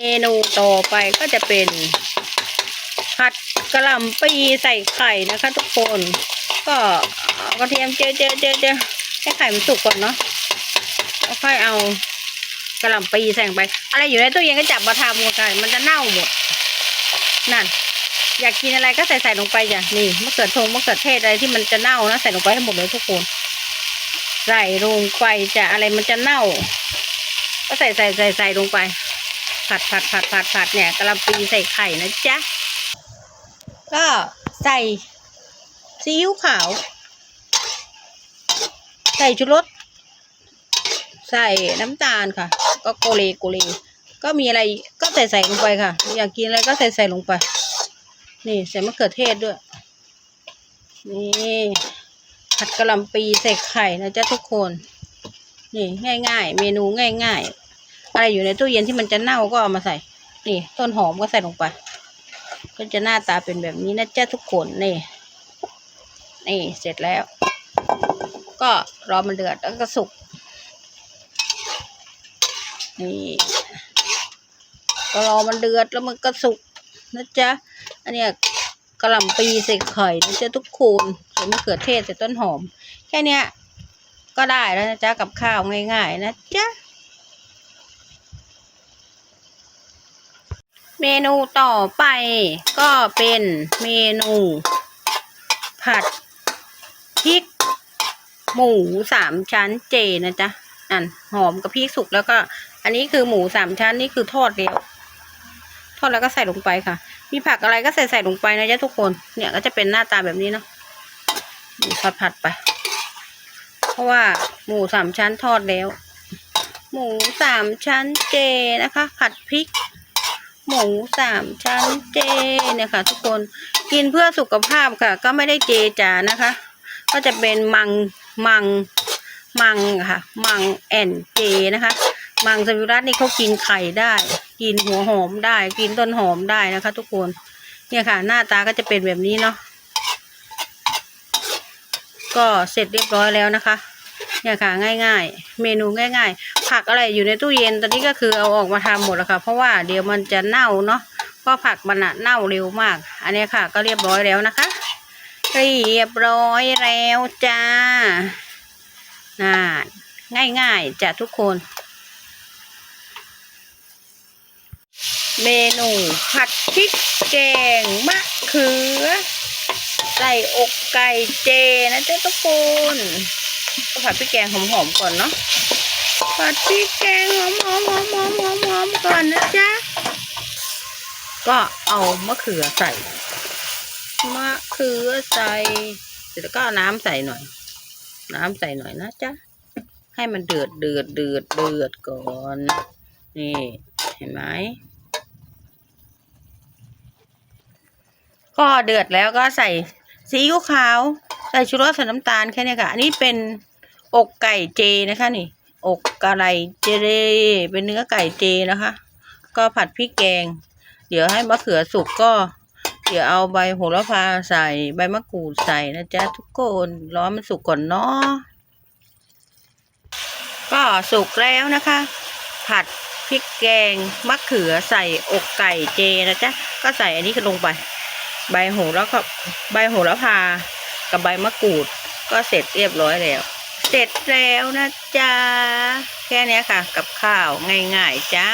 เมนูต่อไปก็จะเป็น ผัดกระหล่ำปีใส่ไข่นะคะ ทุกคน ก็กระเทียมเจียวเจียวเจียวเจียวให้ไข่มันสุกก่อนเนาะแล้วค่อยเอากระหล่ำปีใส่ลงไป อะไรอยู่ในตู้เย็นก็จับมาทำกันมันจะเน่าหมดนั่น อยากกินอะไรก็ใส่ใส่ลงไปจ้ะนี่มะเขือทงมะเขือเทศอะไรที่มันจะเน่านะใส่ลงไปให้หมดเลยทุกคนใส่ลงไปจะอะไรมันจะเน่า ก็ใส่ใส่ใส่ใส่ลงไป ผัดผัดผัดผัดผัดเนี่ยกะหลำปีใส่ไข่นะจ๊ะ ก็ใส่ซีอิ๊วขาว ใส่ชูรส ใส่น้ำตาลค่ะ ก็โกเลโกเล ก็มีอะไรก็ใส่ใส่ลงไปค่ะ อยากกินอะไรก็ใส่ใส่ลงไป นี่ใส่มะเขือเทศด้วย นี่ผัดกะหล่ำปีใส่ไข่นะจ๊ะทุกคน นี่ง่าย ๆ เมนูง่าย ๆ อะไรอยู่ในตู้เย็นที่มันจะเน่าก็เอามาใส่ นี่ ต้นหอมก็ใส่ลงไป ก็จะหน้าตาเป็นแบบนี้นะจ๊ะทุกคนนี่ นี่เสร็จแล้ว ก็รอมันเดือดแล้วก็สุก นี่ก็รอมันเดือดแล้วมันก็สุกนะจ๊ะ อันเนี้ยกระหล่ำปีใส่ไข่นะจ๊ะทุกคนใส่มะเขือเทศใส่ต้นหอม แค่เนี้ยก็ได้แล้วนะจ๊ะกับข้าวง่ายๆนะจ๊ะ เมนูต่อไปก็เป็นเมนู ผัดพริก หมูสามชั้นเจนะจ๊ะนั่นหอมกับพริกสุกแล้วก็ อันนี้คือหมูสามชั้นนี่คือทอดแล้วทอดแล้วก็ใส่ลงไปค่ะ มีผักอะไรก็ใส่ใส่ลงไปนะจ๊ะทุกคน เนี่ยก็จะเป็นหน้าตาแบบนี้เนาะผัดผัดไป เพราะว่าหมูสามชั้นทอดแล้ว หมูสามชั้นเจนะคะ ผัดพริก หมูสามชั้นเจเนี่ยค่ะทุกคนกินเพื่อสุขภาพค่ะ ก็ไม่ได้เจจ๋านะคะ ก็จะเป็นมังมังมังค่ะ มังแอนเจนะคะ มังสวิรัตนี่เขากินไข่ได้ กินหัวหอมได้ กินต้นหอมได้นะคะ ทุกคนเนี่ยค่ะ หน้าตาก็จะเป็นแบบนี้เนาะก็เสร็จเรียบร้อยแล้วนะคะเนี่ยค่ะง่าย ๆ เมนูง่าย ๆผักอะไรอยู่ในตู้เย็นตอนนี้ก็คือเอาออกมาทำหมดแล้วค่ะ เพราะว่าเดี๋ยวมันจะเน่าเนาะเพราะผักมันอะเน่าเร็วมาก อันนี้ค่ะ ก็เรียบร้อยแล้วนะคะ เรียบร้อยแล้วจ้าน่าง่ายๆจ้ะทุกคน เมนูผัดพริกแกงมะเขือใส่อกไก่เจนะจ๊ะทุกคนผัดพริกแกงหอมๆก่อนเนาะ ผัดพริกแกงหอมๆหอมหอมหอมก่อนนะจ๊ะ ก็เอามะเขือใส่ มะเขือใส่เสร็จแล้วก็น้ำใส่หน่อย น้ำใส่หน่อยนะจ๊ะ ให้มันเดือดเดือดเดือดเดือดก่อน นี่เห็นไหมก็เดือดแล้วก็ใส่ซีอิ๊วขาว ใส่ชูรสใส่น้ำตาลแค่นี้ค่ะ อันนี้เป็นอกไก่เจนะคะนี่ อกกะไรเจเรเป็นเนื้อไก่เจนะคะ ก็ผัดพริกแกง เดี๋ยวให้มะเขือสุกก็ เดี๋ยวเอาใบโหระพาใส่ใบมะกรูดใส่นะจ๊ะทุกคนรอมันสุกก่อนเนาะก็สุกแล้วนะคะ ผัดพริกแกงมะเขือใส่อกไก่เจนะจ๊ะก็ใส่อันนี้ลงไป ใบโหระก็ใบโหระพากับใบมะกรูด ก็เสร็จเรียบร้อยแล้ว เสร็จแล้วนะจ๊ะ แค่นี้ค่ะ กับข้าวง่ายๆจ้า